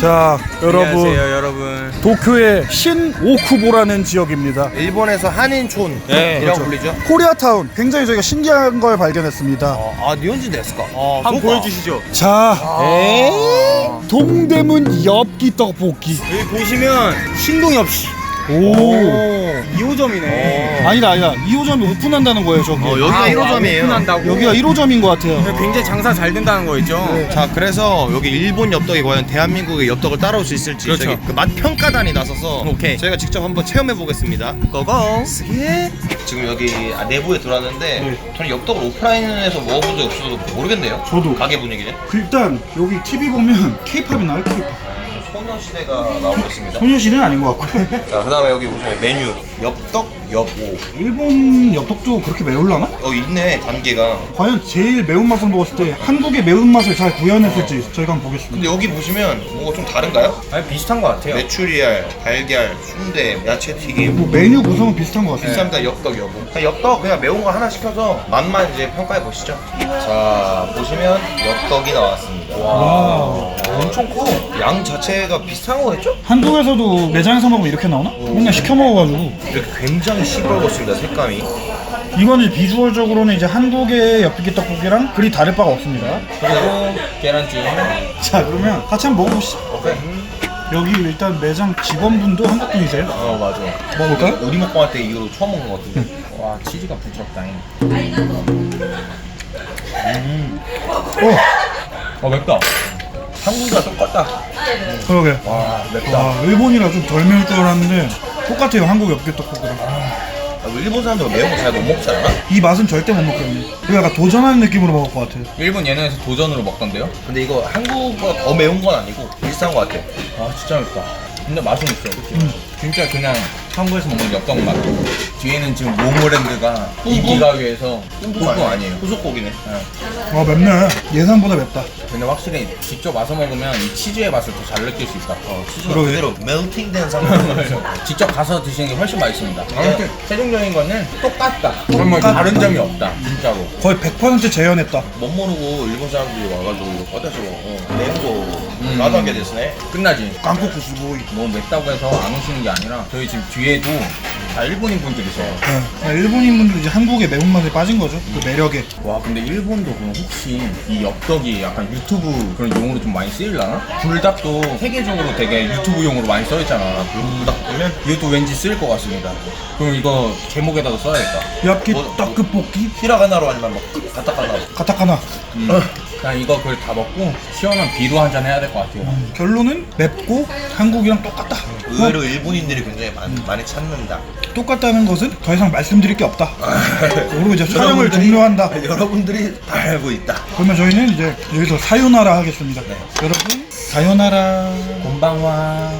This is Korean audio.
자, 여러분 안녕하세요 여러분 도쿄의 신오쿠보라는 지역입니다. 일본에서 한인촌 네, 이라고 그렇죠. 불리죠. 코리아타운 굉장히 저희가 신기한 걸 발견했습니다. 아, 니온지 데스까? 아, 한번 보여주시죠 자, 동대문 엽기 떡볶이. 여기 보시면 신동엽 씨 오. 2호점이네 아니다, 아니다. 2호점이 오픈한다는 거예요, 저기. 어, 여기가 아, 1호점이에요. 오픈한다고? 여기가 1호점인 것 같아요. 굉장히 장사 잘 된다는 거 있죠 자, 그래서 여기 일본 엽떡이 과연 대한민국의 엽떡을 따라올 수 있을지 그렇죠. 저기 그 맛 평가단이 나서서 오케이. 저희가 직접 한번 체험해 보겠습니다. 고고 지금 여기 아, 내부에 들어왔는데 네. 저는 엽떡을 오프라인에서 먹어본 적 없어서 모르겠네요. 저도. 가게 분위기는 일단 여기 TV 보면 케이팝이 나와요, 케이팝. 소녀시대가 나오고 있습니다. 소녀시대는 아닌 것 같고요. 자, 그 다음에 여기 보시면 메뉴 엽떡 엽오. 일본 엽떡도 그렇게 매울라나? 어 있네 단계가. 과연 제일 매운 맛을 먹었을 때 한국의 매운 맛을 잘 구현했을지 저희가 한번 보겠습니다. 근데 여기 보시면 뭐가 좀 다른가요? 아니 비슷한 거 같아요 메추리알, 달걀, 순대, 야채 튀김. 뭐 메뉴 구성은 비슷한 것 같습니다. 비쌉니다 엽떡 여보. 그냥 엽떡 그냥 매운 거 하나 시켜서 맛만 이제 평가해 보시죠. 자 보시면 엽떡이 나왔습니다. 와. 커. 양 자체가 비슷한 거겠죠? 한국에서도 매장에서 먹으면 이렇게 나오나? 맨날 시켜 먹어가지고 이렇게 굉장히 시뻘겋습니다 색감이. 이거는 비주얼적으로는 이제 한국의 엽기 떡볶이랑 그리 다를 바가 없습니다. 그리고 계란찜 자 그러면 같이 한번 먹어보시죠. 오케이. 여기 일단 매장 직원분도 한국 분이세요? 어 맞아 먹어볼까요? 우리 먹방 할 때 이후로 처음 먹는 것 같은데. 와 치즈가 부드럽다잉 어 어 맵다 한국이랑 똑같다 그러게. 와 맵다 와 일본이라 좀덜 매울 줄 알았는데 똑같아요 한국 엽기 떡볶이랑. 아, 뭐 일본 사람들 매운 거 잘 못 먹지 않아? 이 맛은 절대 못 먹겠네. 이거 약간 도전하는 느낌으로 먹을 것 같아요. 일본 예능에서 도전으로 먹던데요? 근데 이거 한국보다 더 매운 건 아니고 비슷한 것 같아. 아 진짜 맵다 근데 맛은 있어 그치? 진짜 그냥 한국에서 먹는 엽떡 맛 뒤에는 지금 모모랜드가 인기가 위해서 뿜뿜 아니에요 후속곡이네. 와 맵네. 예상보다 맵다. 근데 확실히 직접 와서 먹으면 이 치즈의 맛을 더 잘 느낄 수 있다 치즈가 그러게. 그대로 멜팅된 상태. 직접 가서 드시는 게 훨씬 맛있습니다 아무튼 최종적인 거는 똑같다 정말 똑같다. 다른 점이 없다 진짜로 거의 100% 재현했다. 못 모르고 일본 사람들이 와가지고 이거 꺼내서 어, 매운 거 나도 하게 됐네. 끝나지 깡국 구수보이. 뭐 맵다고 해서 안 오시는 게 아니라 저희 지금 뒤에도 다 일본인 분들이세요 네. 일본인 분들 이제 한국의 매운맛에 빠진 거죠. 그 매력에. 와 근데 일본도 그럼 혹시 이 엽떡이 약간 유튜브 그런 용어로 좀 많이 쓰일라나? 불닭도 세계적으로 되게 유튜브용으로 많이 써있잖아 불닭 보면 이것도 왠지 쓰일 것 같습니다 그럼 이거 제목에다가 써야겠다 엽기 뭐, 떡볶이 히라가나로 아니면 막 가타카나로. 가타카나. 음. 그냥 이거 그걸 다 먹고 시원한 비로 한 잔 해야 될 것 같아요 결론은 맵고 한국이랑 똑같다. 의외로 일본인들이 굉장히 많이, 많이 찾는다. 똑같다는 것은 더 이상 말씀드릴 게 없다. 그리고 이제 촬영을 여러분들이- 종료한다. 여러분들이 다 알고 있다. 그러면 저희는 이제 여기서 사요나라 하겠습니다. 여러분 사요나라. 곤방와